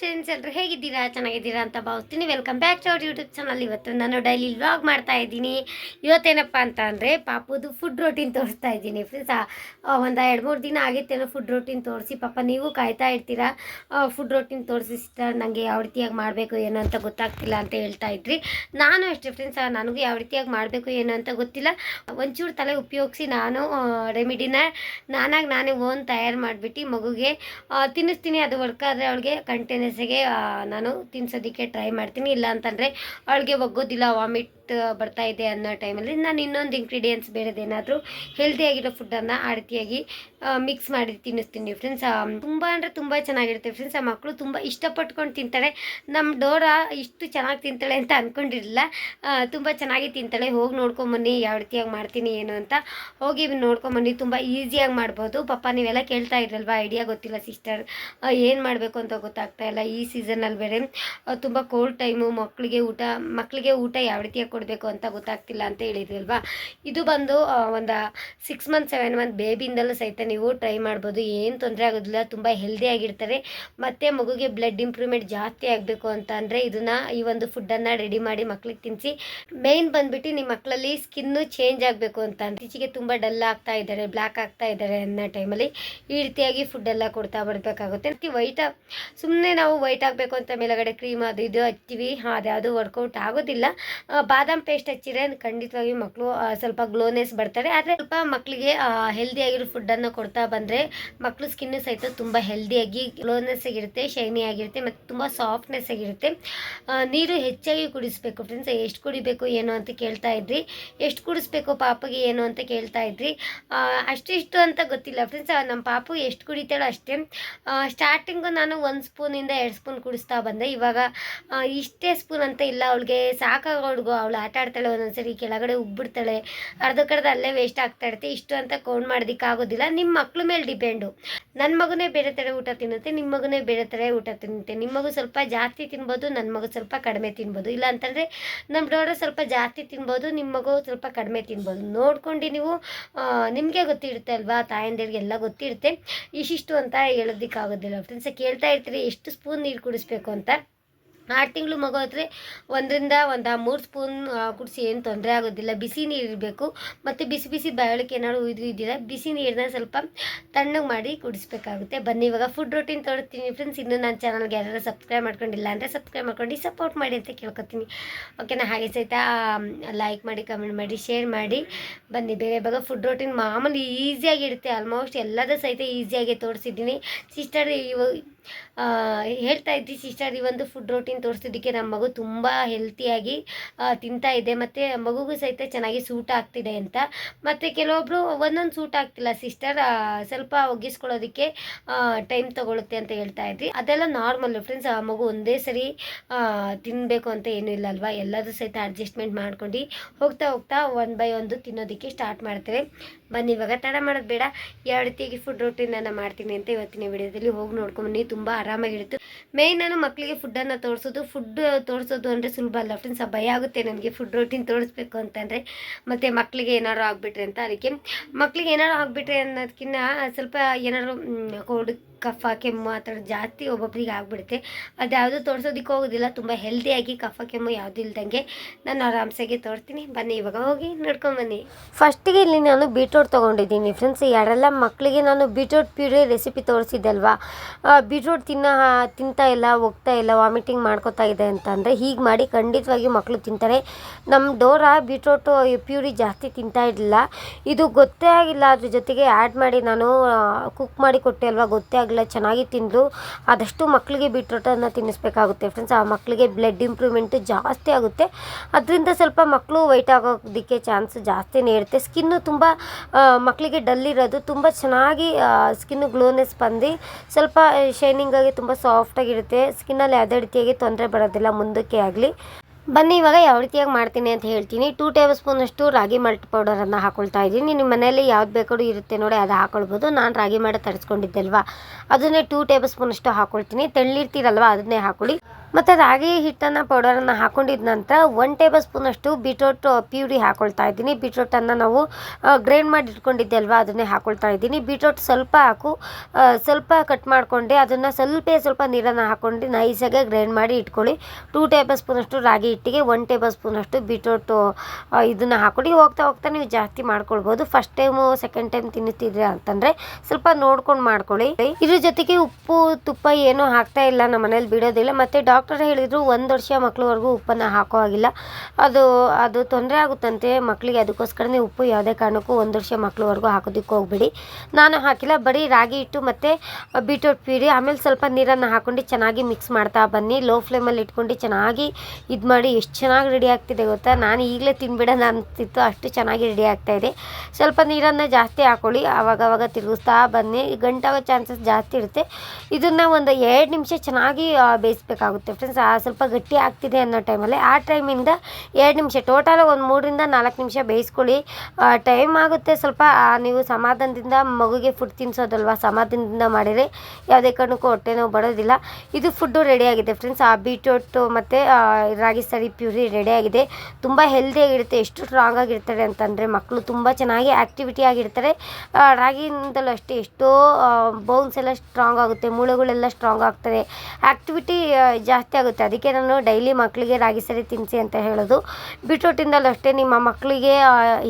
Friends ಎಲ್ಲರೂ ಹೇಗಿದ್ದೀರಾ? ಚೆನ್ನಾಗಿದ್ದೀರಾ ಅಂತ ಭಾವಿಸ್ತೀನಿ. ವೆಲ್ಕಮ್ ಬ್ಯಾಕ್ ಟು ಅವ್ರ ಯೂಟ್ಯೂಬ್ ಚಾನಲ್ ಇವತ್ತು ನಾನು ಡೈಲಿ ವ್ಲಾಗ್ ಮಾಡ್ತಾ ಇದ್ದೀನಿ. ಇವತ್ತೇನಪ್ಪ ಅಂತ ಅಂದರೆ ಪಾಪದು ಫುಡ್ ರೋಟೀನ್ ತೋರಿಸ್ತಾ ಇದ್ದೀನಿ. ಫ್ರೆಂಡ್ಸ್ ಒಂದು ಎರಡು ಮೂರು ದಿನ ಆಗಿತ್ತೇನೋ ಫುಡ್ ರೋಟೀನ್ ತೋರಿಸಿ. ಪಾಪ ನೀವು ಕಾಯ್ತಾ ಇರ್ತೀರಾ? ಫುಡ್ ರೋಟೀನ್ ತೋರಿಸಿ ಸಿಸ್ಟರ್ ನನಗೆ ಯಾವ ರೀತಿಯಾಗಿ ಮಾಡಬೇಕು, ಏನು ಅಂತ ಗೊತ್ತಾಗ್ತಿಲ್ಲ ಅಂತ ಹೇಳ್ತಾ ಇದ್ರಿ. ನಾನು ಅಷ್ಟೇ ಫ್ರೆಂಡ್ಸ್ ನನಗೂ ಯಾವ ರೀತಿಯಾಗಿ ಮಾಡಬೇಕು, ಏನು ಅಂತ ಗೊತ್ತಿಲ್ಲ. ಒಂಚೂರು ತಲೆ ಉಪಯೋಗಿಸಿ ನಾನು ರೆಮಿಡಿನ ನಾನಾಗಿ ನಾನೇ ಓನ್ ತಯಾರು ಮಾಡಿಬಿಟ್ಟು ಮಗುಗೆ ತಿನ್ನಿಸ್ತೀನಿ. ಅದು ವರ್ಕ್ ಆದರೆ ಅವಳಿಗೆ ಕಂಟಿನ್ಯೂಸ್ಗೆ ನಾನು ತಿನ್ಸೋದಕ್ಕೆ ಟ್ರೈ ಮಾಡ್ತೀನಿ. ಇಲ್ಲ ಅಂತಂದರೆ ಅವಳಿಗೆ ಒಗ್ಗೋದಿಲ್ಲ ವಾಮಿಟ್ ಬರ್ತಾ ಇದೆ ಅನ್ನೋ ಟೈಮಲ್ಲಿ ನಾನು ಇನ್ನೊಂದು ಇಂಗ್ರೀಡಿಯೆಂಟ್ಸ್ ಬೇರೆದೇನಾದರೂ ಹೆಲ್ದಿಯಾಗಿರೋ ಫುಡ್ಡನ್ನು ಆ ರೀತಿಯಾಗಿ ಮಿಕ್ಸ್ ಮಾಡಿ ತಿನ್ನಿಸ್ತೀನಿ ಫ್ರೆಂಡ್ಸ್ ತುಂಬ ಅಂದರೆ ತುಂಬ ಚೆನ್ನಾಗಿರುತ್ತೆ ಫ್ರೆಂಡ್ಸ್ ಆ ಮಕ್ಕಳು ತುಂಬ ಇಷ್ಟಪಟ್ಕೊಂಡು ತಿಂತಾಳೆ ನಮ್ಮ ಡೋರಾ ಇಷ್ಟು ಚೆನ್ನಾಗಿ ತಿಂತಾಳೆ ಅಂತ ಅಂದ್ಕೊಂಡಿರಲಿಲ್ಲ ತುಂಬ ಚೆನ್ನಾಗಿ ತಿಂತಾಳೆ. ಹೋಗಿ ನೋಡ್ಕೊಂಬನ್ನಿ, ಯಾವ ರೀತಿಯಾಗಿ ಮಾಡ್ತೀನಿ, ಏನು ಅಂತ. ಹೋಗಿ ನೋಡ್ಕೊಂಬನ್ನಿ, ತುಂಬ ಈಸಿಯಾಗಿ ಮಾಡ್ಬೋದು. ಪಪ್ಪ ನೀವೆಲ್ಲ ಕೇಳ್ತಾ ಇದ್ರಲ್ವ ಐಡಿಯಾ ಗೊತ್ತಿಲ್ಲ ಸಿಸ್ಟರ್ ಏನು ಮಾಡಬೇಕು ಅಂತ ಗೊತ್ತಾಗ್ತಾ ಇಲ್ಲ ಈ ಸೀಸನಲ್ಲಿ ಬೇರೆ. ತುಂಬ ಕೋಲ್ಡ್ ಟೈಮು ಮಕ್ಕಳಿಗೆ ಊಟ ಮಕ್ಕಳಿಗೆ ಊಟ ಯಾವ ರೀತಿಯಾಗಿ ಕೊಡಬೇಕು ಅಂತ ಗೊತ್ತಾಗ್ತಿಲ್ಲ ಅಂತ ಹೇಳಿದ್ರಲ್ವಾ. ಇದು ಬಂದು ಒಂದು ಸಿಕ್ಸ್ ಮಂತ್ ಸೆವೆನ್ ಮಂತ್ ಬೇಬಿಯಿಂದಲೂ ಸಹಿತ ನೀವು ಟ್ರೈ ಮಾಡ್ಬೋದು, ಏನು ತೊಂದರೆ ಆಗೋದಿಲ್ಲ, ತುಂಬ ಹೆಲ್ದಿ ಆಗಿರ್ತಾರೆ. ಮತ್ತು ಮಗುಗೆ ಬ್ಲಡ್ ಇಂಪ್ರೂವ್ಮೆಂಟ್ ಜಾಸ್ತಿ ಆಗಬೇಕು ಅಂತ ಅಂದರೆ ಇದನ್ನು ಈ ಒಂದು ಫುಡ್ಡನ್ನು ರೆಡಿ ಮಾಡಿ ಮಕ್ಳಿಗೆ ತಿನ್ನಿಸಿ ಮೇಯ್ನ್ ಬಂದ್ಬಿಟ್ಟು ನಿಮ್ಮ ಮಕ್ಕಳಲ್ಲಿ ಸ್ಕಿನ್ನು ಚೇಂಜ್ ಆಗಬೇಕು ಅಂತ ಇತ್ತೀಚೆಗೆ ತುಂಬ ಡಲ್ ಆಗ್ತಾ ಇದ್ದಾರೆ ಬ್ಲ್ಯಾಕ್ ಆಗ್ತಾ ಇದ್ದಾರೆ ಅನ್ನೋ ಟೈಮಲ್ಲಿ ಈ ರೀತಿಯಾಗಿ ಫುಡ್ ಎಲ್ಲ ಕೊಡ್ತಾ ಬರಬೇಕಾಗುತ್ತೆ. ವೈಟ್ ಸುಮ್ಮನೆ ನಾವು ವೈಟ್ ಆಗಬೇಕು ಅಂತ ಮೇಲಗಡೆ ಕ್ರೀಮ್ ಅದು ಇದು ಹಚ್ತೀವಿ ಅದು ಯಾವುದು ವರ್ಕೌಟ್ ಆಗೋದಿಲ್ಲ. ಬಾದಾಮ್ ಪೇಸ್ಟ್ ಹಚ್ಚಿದ್ರೆ ಖಂಡಿತವಾಗಿ ಮಕ್ಕಳು ಸ್ವಲ್ಪ ಗ್ಲೋನೆಸ್ ಬರ್ತಾರೆ. ಆದರೆ ಸ್ವಲ್ಪ ಮಕ್ಕಳಿಗೆ ಹೆಲ್ದಿ ಆಗಿರೋ ಫುಡ್ಡನ್ನು ಕೊಡ್ತಾ ಬಂದರೆ ಮಕ್ಕಳು ಸ್ಕಿನ್ನು ಸಹಿತ ತುಂಬ ಹೆಲ್ದಿಯಾಗಿ ಗ್ಲೋನೆಸ್ ಆಗಿರುತ್ತೆ ಶೈನಿ ಆಗಿರುತ್ತೆ ಮತ್ತು ತುಂಬ ಸಾಫ್ಟ್ನೆಸ್ ಆಗಿರುತ್ತೆ. ನೀರು ಹೆಚ್ಚಾಗಿ ಕುಡಿಸ್ಬೇಕು ಫ್ರೆಂಡ್ಸ್ ಎಷ್ಟು ಕುಡಿಬೇಕು, ಏನು ಅಂತ ಕೇಳ್ತಾ ಇದ್ರಿ? ಎಷ್ಟು ಕುಡಿಸ್ಬೇಕು ಪಾಪಗೆ, ಏನು ಅಂತ ಕೇಳ್ತಾ ಇದ್ರಿ? ಅಷ್ಟಿಷ್ಟು ಅಂತ ಗೊತ್ತಿಲ್ಲ ಫ್ರೆಂಡ್ಸ್ ನಮ್ಮ ಪಾಪು ಎಷ್ಟು ಕುಡಿತಾಳೋ ಅಷ್ಟೇ. ಸ್ಟಾರ್ಟಿಂಗು ನಾನು ಒಂದು ಸ್ಪೂನಿಂದ ಎರಡು ಸ್ಪೂನ್ ಕುಡಿಸ್ತಾ ಬಂದೆ. ಇವಾಗ ಇಷ್ಟೇ ಸ್ಪೂನ್ ಅಂತ ಇಲ್ಲ. ಅವಳಿಗೆ ಸಾಕಾಗೋಡ್ಗು ಅವಳು ಆಟ ಆಡ್ತಾಳೆ ಒಂದೊಂದ್ಸರಿ, ಕೆಳಗಡೆ ಉಬ್ಬಿಡ್ತಾಳೆ. ಅರ್ಧಕ್ಕರ್ಧ ಅಲ್ಲೇ ವೇಸ್ಟ್ ಆಗ್ತಾ ಇರುತ್ತೆ. ಇಷ್ಟು ಅಂತ ಕೌಂಟ್ ಮಾಡೋದಕ್ಕಾಗೋದಿಲ್ಲ. ನಿಮ್ಮ ಮಕ್ಳ ಮೇಲೆ ಡಿಪೆಂಡು. ನನ್ನ ಮಗನೇ ಬೇರೆ ಥರ ಊಟ ತಿನ್ನುತ್ತೆ ನಿಮ್ಮ ಮಗನೇ ಬೇರೆ ಥರ ಊಟ ತಿನ್ನುತ್ತೆ. ನಿಮ್ಮ ಮಗು ಸ್ವಲ್ಪ ಜಾಸ್ತಿ ತಿನ್ಬೋದು ನನ್ನ ಮಗು ಸ್ವಲ್ಪ ಕಡಿಮೆ ತಿನ್ಬೋದು. ಇಲ್ಲ ಅಂತಂದರೆ ನಮ್ಮ ಡೋರ ಸ್ವಲ್ಪ ಜಾಸ್ತಿ ತಿನ್ಬೋದು ನಿಮ್ಮ ಮಗು ಸ್ವಲ್ಪ ಕಡಿಮೆ ತಿನ್ಬೋದು. ನೋಡ್ಕೊಂಡು ನೀವು ನಿಮಗೆ ಗೊತ್ತಿರುತ್ತೆ ಅಲ್ವಾ ತಾಯಂದಿರಿಗೆಲ್ಲ ಗೊತ್ತಿರುತ್ತೆ. ಇಷ್ಟಿಷ್ಟು ಅಂತ ಹೇಳೋದಕ್ಕಾಗೋದಿಲ್ಲ. ಫ್ರೆಂಡ್ಸ್ ಕೇಳ್ತಾ ಇರ್ತೀರಿ, ಎಷ್ಟು ಸ್ಪೂನ್ ನೀರು ಕುಡಿಸ್ಬೇಕು ಅಂತ. ಆರು ತಿಂಗಳು ಮಗು ಆದರೆ ಒಂದರಿಂದ ಒಂದು ಮೂರು ಸ್ಪೂನ್ ಕುಡಿಸಿ ಏನು ತೊಂದರೆ ಆಗೋದಿಲ್ಲ. ಬಿಸಿ ನೀರು ಇರಬೇಕು ಮತ್ತು ಬಿಸಿ ಬಿಸಿ ಬಾಯೊಳಕ್ಕೆ ಏನಾದ್ರು ಇದು ಇದ್ದಿಲ್ಲ ಬಿಸಿ ನೀರನ್ನ ಸ್ವಲ್ಪ ತಣ್ಣಗೆ ಮಾಡಿ ಕುಡಿಸ್ಬೇಕಾಗುತ್ತೆ. ಬನ್ನಿ ಇವಾಗ ಫುಡ್ ರೊಟೀನ್ ತೋರಿಸ್ತೀನಿ ಫ್ರೆಂಡ್ಸ್ ಇನ್ನೂ ನನ್ನ ಚಾನಲ್ಗೆ ಯಾರು ಸಬ್ಸ್ಕ್ರೈಬ್ ಮಾಡ್ಕೊಂಡಿಲ್ಲ ಅಂದರೆ ಸಬ್ಸ್ಕ್ರೈಬ್ ಮಾಡ್ಕೊಂಡು ಸಪೋರ್ಟ್ ಮಾಡಿ ಅಂತ ಕೇಳ್ಕೊತೀನಿ. ಓಕೆನಾ ಹಾಗೆ ಸಹಿತ ಲೈಕ್ ಮಾಡಿ ಕಮೆಂಟ್ ಮಾಡಿ ಶೇರ್ ಮಾಡಿ. ಬನ್ನಿ ಬೇರೆ ಇವಾಗ ಫುಡ್ ರೊಟೀನ್ ಮಾಮೂಲಿ ಈಸಿಯಾಗಿರುತ್ತೆ ಆಲ್ಮೋಸ್ಟ್ ಎಲ್ಲದೂ ಸಹಿತ ಈಸಿಯಾಗಿ ತೋರಿಸಿದ್ದೀನಿ. ಸಿಸ್ಟರ್ ಇವ ಆ, ಹೇಳ್ತಾ ಇದ್ದಿ ಸಿಸ್ಟರ್ ಈ ಒಂದು ಫುಡ್ ರೋಟೀನ್ ತೋರಿಸಿದ್ದಕ್ಕೆ ನಮ್ಮ ಮಗು ತುಂಬ ಹೆಲ್ತಿಯಾಗಿ ತಿಂತಾ ಇದೆ. ಮತ್ತು ಮಗುಗೂ ಸಹಿತ ಚೆನ್ನಾಗಿ ಸೂಟ್ ಆಗ್ತಿದೆ ಅಂತ. ಮತ್ತು ಕೆಲವೊಬ್ಬರು ಒಂದೊಂದು ಸೂಟ್ ಆಗ್ತಿಲ್ಲ ಸಿಸ್ಟರ್ ಸ್ವಲ್ಪ ಒಗ್ಗಿಸ್ಕೊಳ್ಳೋದಕ್ಕೆ ಟೈಮ್ ತಗೊಳುತ್ತೆ ಅಂತ ಹೇಳ್ತಾ ಇದ್ರಿ ಅದೆಲ್ಲ ನಾರ್ಮಲ್ ಫ್ರೆಂಡ್ಸ್ ಆ, ಮಗು ಒಂದೇ ಸರಿ ತಿನ್ನಬೇಕು ಅಂತ ಏನೂ ಇಲ್ಲ ಅಲ್ವಾ? ಎಲ್ಲದೂ ಸಹಿತ ಅಡ್ಜಸ್ಟ್ಮೆಂಟ್ ಮಾಡ್ಕೊಂಡು ಹೋಗ್ತಾ ಹೋಗ್ತಾ ಒನ್ ಬೈ ಒಂದು ತಿನ್ನೋದಕ್ಕೆ ಸ್ಟಾರ್ಟ್ ಮಾಡ್ತೇವೆ. ಬನ್ನಿ, ಇವಾಗ ತಡ ಮಾಡೋದು ಬೇಡ. ಯಾವ ರೀತಿಯಾಗಿ ಫುಡ್ ರೊಟೀನನ್ನು ಮಾಡ್ತೀನಿ ಅಂತ ಇವತ್ತಿನ ವಿಡಿಯೋದಲ್ಲಿ ಹೋಗಿ ನೋಡ್ಕೊಂಬನ್ನಿ ತುಂಬ ಆರಾಮಾಗಿರುತ್ತೆ. ಮೇಯ್ನ್ ನಾನು ಮಕ್ಕಳಿಗೆ ಫುಡ್ಡನ್ನು ತೋರಿಸೋದು ಫುಡ್ ತೋರಿಸೋದು ಅಂದರೆ ಸುಲಭ ಅಲ್ಲ. ಫ್ರೆಂಡ್ಸ್ ಭಯ ಆಗುತ್ತೆ ನನಗೆ ಫುಡ್ ರೊಟೀನ್ ತೋರಿಸ್ಬೇಕು ಅಂತಂದರೆ. ಮತ್ತು ಮಕ್ಕಳಿಗೆ ಏನಾದ್ರು ಆಗಿಬಿಟ್ರೆ ಅಂತ ಅದಕ್ಕೆ. ಮಕ್ಕಳಿಗೆ ಏನಾದ್ರು ಆಗಿಬಿಟ್ರೆ ಅನ್ನೋದಕ್ಕಿಂತ ಸ್ವಲ್ಪ ಏನಾದ್ರು ಕೋಲ್ಡ್ ಕಫ, ಕೆಮ್ಮು ಆ ಥರ ಜಾಸ್ತಿ ಒಬ್ಬೊಬ್ಬರಿಗೆ ಆಗಿಬಿಡುತ್ತೆ. ಅದ್ಯಾವುದು ತೋರಿಸೋದಕ್ಕೆ ಹೋಗೋದಿಲ್ಲ. ತುಂಬ ಹೆಲ್ದಿಯಾಗಿ ಕಫ, ಕೆಮ್ಮು ಯಾವುದೂ ಇಲ್ದಂಗೆ ನಾನು ಆರಾಮ್ಸಾಗಿ ತೋರಿಸ್ತೀನಿ ಬನ್ನಿ, ಇವಾಗ ಹೋಗಿ ನೋಡ್ಕೊಂಬನ್ನಿ ಫಸ್ಟಿಗೆ ಇಲ್ಲಿ ನಾನು ಬೀಟ್ರೋಟ್ ತೊಗೊಂಡಿದ್ದೀನಿ. ಫ್ರೆಂಡ್ಸ್ ಯಾರೆಲ್ಲ ಮಕ್ಕಳಿಗೆ ನಾನು ಬೀಟ್ರೋಟ್ ಪ್ಯೂರಿ ರೆಸಿಪಿ ತೋರಿಸಿದ್ದೆ ಅಲ್ವಾ? ಬೀಟ್ರೋಟ್ ತಿನ್ನ, ತಿಂತಾ ಇಲ್ಲ, ಹೋಗ್ತಾ ಇಲ್ಲ ವಾಮಿಟಿಂಗ್ ಮಾಡ್ಕೋತಾ ಇದೆ ಅಂತಂದರೆ ಹೀಗೆ ಮಾಡಿ ಖಂಡಿತವಾಗಿ ಮಕ್ಕಳು ತಿಂತಾರೆ. ನಮ್ಮ ಡೋರಾ ಬೀಟ್ರೋಟು, ಪ್ಯೂರಿ ಜಾಸ್ತಿ ತಿಂತಾ ಇರಲಿಲ್ಲ. ಇದು ಗೊತ್ತೇ ಆಗಿಲ್ಲ, ಅದ್ರ ಜೊತೆಗೆ ಆ್ಯಡ್ ಮಾಡಿ ನಾನು ಕುಕ್ ಮಾಡಿ ಕೊಟ್ಟೆ ಅಲ್ವಾ, ಗೊತ್ತೇ ಆಗಿಲ್ಲ, ಚೆನ್ನಾಗಿ ತಿಂದು ಆದಷ್ಟು ಮಕ್ಕಳಿಗೆ ಬೀಟ್ರೋಟನ್ನು ತಿನ್ನಿಸ್ಬೇಕಾಗುತ್ತೆ ಫ್ರೆಂಡ್ಸ್ ಆ ಮಕ್ಕಳಿಗೆ ಬ್ಲಡ್ ಇಂಪ್ರೂವ್ಮೆಂಟ್ ಜಾಸ್ತಿ ಆಗುತ್ತೆ. ಅದರಿಂದ ಸ್ವಲ್ಪ ಮಕ್ಕಳು ವೈಟ್ ಆಗೋದಕ್ಕೆ ಚಾನ್ಸ್ ಜಾಸ್ತಿನೇ ಇರುತ್ತೆ. ಸ್ಕಿನ್ನು ತುಂಬ ಮಕ್ಕಳಿಗೆ ಡಲ್ ಇರೋದು, ತುಂಬ ಚೆನ್ನಾಗಿ ಸ್ಕಿನ್ನು ಗ್ಲೋನೆಸ್ ಬಂದು ಸ್ವಲ್ಪ ಶೈನಿಂಗ್ ಆಗಿ ತುಂಬ ಸ್ಕಿನ್ ಅಲ್ಲಿ ಯಾವುದೇ ರೀತಿಯಾಗಿ ತೊಂದರೆ ಬರೋದಿಲ್ಲ, ಮುಂದಕ್ಕೆ ಆಗಲಿ. ಬನ್ನಿ, ಇವಾಗ ಯಾವ ರೀತಿಯಾಗಿ ಮಾಡ್ತೀನಿ ಅಂತ ಹೇಳ್ತೀನಿ. ಟೂ ಟೇಬಲ್ ಸ್ಪೂನ್ ಅಷ್ಟು ರಾಗಿ ಮಲ್ಟ್ ಪೌಡರ್ ಅನ್ನ ಹಾಕೊಳ್ತಾ ಇದ್ದೀನಿ. ನಿಮ್ಮ ಮನೆಯಲ್ಲಿ ಯಾವ್ದು ಬೇಕಾದ್ರೂ ಇರುತ್ತೆ ನೋಡಿ, ಅದು ಹಾಕೊಳ್ಬೋದು. ನಾನು ರಾಗಿ ಮಾಡಿ ತರಿಸ್ಕೊಂಡಿದ್ದೆ ಅಲ್ವಾ? ಅದನ್ನೇ ಟೂ ಟೇಬಲ್ ಸ್ಪೂನಷ್ಟು ಹಾಕೊಳ್ತೀನಿ. ತೆಳ್ಳಿರ್ತೀರಲ್ವಾ, ಅದನ್ನೇ ಹಾಕೊಳ್ಳಿ. ಮತ್ತು ರಾಗಿ ಹಿಟ್ಟನ್ನು ಪೌಡರನ್ನು ಹಾಕೊಂಡಿದ ನಂತರ ಒನ್ ಟೇಬಲ್ ಸ್ಪೂನಷ್ಟು ಬೀಟ್ರೋಟ್ ಪ್ಯೂರಿ ಹಾಕೊಳ್ತಾ ಇದ್ದೀನಿ. ಬೀಟ್ರೋಟನ್ನು ನಾವು ಗ್ರೈಂಡ್ ಮಾಡಿ ಇಟ್ಕೊಂಡಿದ್ದೆ ಅಲ್ವಾ? ಅದನ್ನೇ ಹಾಕೊಳ್ತಾ ಇದ್ದೀನಿ. ಬೀಟ್ರೋಟ್ ಸ್ವಲ್ಪ ಹಾಕು ಸ್ವಲ್ಪ ಕಟ್ ಮಾಡಿಕೊಂಡೆ. ಅದನ್ನು ಸ್ವಲ್ಪ ಸ್ವಲ್ಪ ನೀರನ್ನು ಹಾಕ್ಕೊಂಡು ನೈಸಾಗೆ ಗ್ರೈಂಡ್ ಮಾಡಿ ಇಟ್ಕೊಳ್ಳಿ. ಟೂ ಟೇಬಲ್ ಸ್ಪೂನಷ್ಟು ರಾಗಿ ಹಿಟ್ಟಿಗೆ ಒನ್ ಟೇಬಲ್ ಸ್ಪೂನಷ್ಟು ಬೀಟ್ರೋಟು ಇದನ್ನು ಹಾಕ್ಕೊಂಡು ಹೋಗ್ತಾ ಹೋಗ್ತಾ ನೀವು ಜಾಸ್ತಿ ಮಾಡ್ಕೊಳ್ಬೋದು. ಫಸ್ಟ್ ಟೈಮು ಸೆಕೆಂಡ್ ಟೈಮ್ ತಿನ್ನುತ್ತಿದ್ರೆ ಅಂತಂದರೆ ಸ್ವಲ್ಪ ನೋಡ್ಕೊಂಡು ಮಾಡ್ಕೊಳ್ಳಿ. ಇದ್ರ ಜೊತೆಗೆ ಉಪ್ಪು, ತುಪ್ಪ ಏನೂ ಹಾಕ್ತಾ ಇಲ್ಲ. ನಮ್ಮ ಮನೇಲಿ ಬಿಡೋದಿಲ್ಲ. ಮತ್ತು ಡಾಕ್ಟರ್ ಹೇಳಿದರು ಒಂದು ವರ್ಷ ಮಕ್ಕಳವರೆಗೂ ಉಪ್ಪನ್ನು ಹಾಕೋ ಹಾಗಿಲ್ಲ. ಅದು ಅದು ತೊಂದರೆ ಆಗುತ್ತಂತೆ ಮಕ್ಕಳಿಗೆ ಅದಕ್ಕೋಸ್ಕರನೇ ಉಪ್ಪು ಯಾವುದೇ ಕಾರಣಕ್ಕೂ ಒಂದು ವರ್ಷ ಮಕ್ಕಳವರೆಗೂ ಹಾಕೋದಕ್ಕೆ ಹೋಗ್ಬೇಡಿ. ನಾನು ಹಾಕಿಲ್ಲ, ಬರೀ ರಾಗಿ ಹಿಟ್ಟು ಮತ್ತು ಬೀಟ್ರೂಟ್ ಪೀಡಿ, ಆಮೇಲೆ ಸ್ವಲ್ಪ ನೀರನ್ನು ಹಾಕ್ಕೊಂಡು ಚೆನ್ನಾಗಿ ಮಿಕ್ಸ್ ಮಾಡ್ತಾ ಬನ್ನಿ. ಲೋ ಫ್ಲೇಮಲ್ಲಿ ಇಟ್ಕೊಂಡು ಚೆನ್ನಾಗಿ ಇದು ಮಾಡಿ ಎಷ್ಟು ಚೆನ್ನಾಗಿ ರೆಡಿ ಆಗ್ತಿದೆ ಗೊತ್ತಾ? ನಾನು ಈಗಲೇ ತಿನ್ಬಿಡೋಣ ಅಂತಿತ್ತು, ಅಷ್ಟು ಚೆನ್ನಾಗಿ ರೆಡಿ ಆಗ್ತಾಯಿದೆ ಸ್ವಲ್ಪ ನೀರನ್ನು ಜಾಸ್ತಿ ಹಾಕೊಳ್ಳಿ ಆವಾಗವಾಗ ಆವಾಗ ತಿರುಗಿಸ್ತಾ ಬನ್ನಿ. ಗಂಟಾಗೋ ಚಾನ್ಸಸ್ ಜಾಸ್ತಿ ಇರುತ್ತೆ. ಇದನ್ನು ಒಂದು ಎರಡು ನಿಮಿಷ ಚೆನ್ನಾಗಿ ಬೇಯಿಸ್ಬೇಕಾಗುತ್ತೆ. ಫ್ರೆಂಡ್ಸ್ ಆ ಸ್ವಲ್ಪ ಗಟ್ಟಿ ಆಗ್ತಿದೆ ಅನ್ನೋ ಟೈಮಲ್ಲಿ ಆ ಟೈಮಿಂದ ಎರಡು ನಿಮಿಷ ಟೋಟಲ್ ಒಂದು ಮೂರರಿಂದ ನಾಲ್ಕು ನಿಮಿಷ ಬೇಯಿಸ್ಕೊಳ್ಳಿ. ಟೈಮ್ ಆಗುತ್ತೆ ಸ್ವಲ್ಪ ನೀವು ಸಮಾಧಾನದಿಂದ ಮಗುಗೆ ಫುಡ್ ತಿನ್ಸೋದಲ್ವ, ಸಮಾಧಾನದಿಂದ ಮಾಡಿದರೆ ಯಾವುದೇ ಕಾರಣಕ್ಕೂ ಹೊಟ್ಟೆ ನೋವು ಬರೋದಿಲ್ಲ. ಇದು ಫುಡ್ಡು ರೆಡಿಯಾಗಿದೆ ಫ್ರೆಂಡ್ಸ್ ಆ ಬೀಟ್ರೂಟು ಮತ್ತು ರಾಗಿ ಸರಿ ಪ್ಯೂರಿ ರೆಡಿಯಾಗಿದೆ ತುಂಬ ಹೆಲ್ದಿಯಾಗಿರುತ್ತೆ ಎಷ್ಟು ಸ್ಟ್ರಾಂಗ್ ಆಗಿರ್ತಾರೆ ಅಂತಂದರೆ ಮಕ್ಕಳು ತುಂಬ ಚೆನ್ನಾಗಿ ಆ್ಯಕ್ಟಿವಿಟಿ ಆಗಿರ್ತಾರೆ. ರಾಗಿಯಿಂದಲೂ ಅಷ್ಟೇ ಎಷ್ಟೋ ಬೌನ್ಸ್ ಎಲ್ಲ ಸ್ಟ್ರಾಂಗ್ ಆಗುತ್ತೆ, ಮೂಳೆಗಳೆಲ್ಲ ಸ್ಟ್ರಾಂಗ್ ಆಗ್ತಾರೆ ಆ್ಯಕ್ಟಿವಿಟಿ ಜಾಸ್ತಿ ಆಗುತ್ತೆ. ಅದಕ್ಕೆ ನಾನು ಡೈಲಿ ಮಕ್ಕಳಿಗೆ ರಾಗಿ ಸರಿ ತಿನ್ನಿಸಿ ಅಂತ ಹೇಳೋದು. ಬೀಟ್ರೂಟಿಂದಲೂ ಅಷ್ಟೇ ನಿಮ್ಮ ಮಕ್ಕಳಿಗೆ